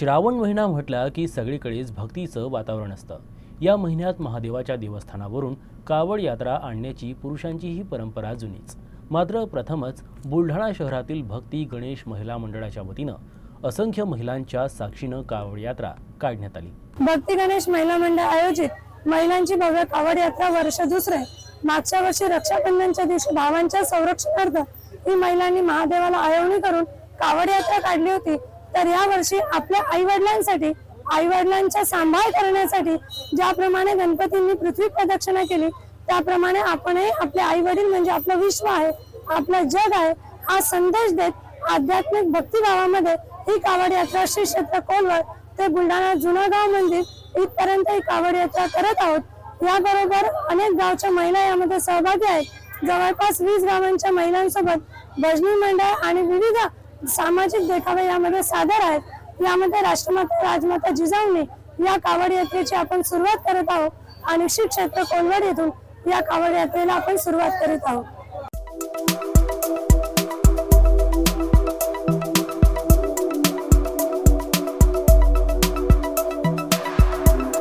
श्रावण महिना म्हटला की सगळीकडेच भक्तीचं वातावरण असतं. या महिन्यात महादेवाच्या देवस्थानावरून कावड यात्रा आणण्याची पुरुषांची ही परंपरा जुनीच. मात्र प्रथमच बुलढाणा शहरातील भक्ती गणेश महिला मंडळाच्या वतीनं असंख्य महिलांच्या साक्षीनं कावड यात्रा काढण्यात आली. भक्ती गणेश महिला मंडळ आयोजित महिलांची भव्य कावड यात्रा वर्ष दुसरे. मागच्या वर्षी रक्षाबंधनच्या दिवशी भावांच्या संरक्षणार्थ ही महिलांनी महादेवाला आयवणी करून कावड यात्रा काढली होती. तर या वर्षी आपल्या आई वडिलांसाठी आई वडिलांचा सांभाळ करण्यासाठी ज्याप्रमाणे गणपतींनी पृथ्वी प्रदक्षिणा केली त्याप्रमाणे आपणही आपले आई वडील म्हणजे आपलं विश्व आहे आपलं जग आहे हा संदेश देत आध्यात्मिक भक्तिभावामध्ये ही कावड यात्रा श्री क्षेत्र कोलवर ते बुलढाणा जुनागाव मंदिर इथपर्यंत ही कावड यात्रा करत आहोत. याबरोबर अनेक गावच्या महिला यामध्ये सहभागी आहेत. जवळपास वीस गावांच्या महिलांसोबत भजनी मंडळ आणि विविध सामाजिक देखावे यामध्ये सादर आहेत. यामध्ये राष्ट्रमाता राजमाता जिजाऊने या कावड यात्रेची आपण सुरुवात करत आहोत आणि श्री क्षेत्र कोलवड येथून या कावड यात्रेला आपण सुरुवात करीत आहोत.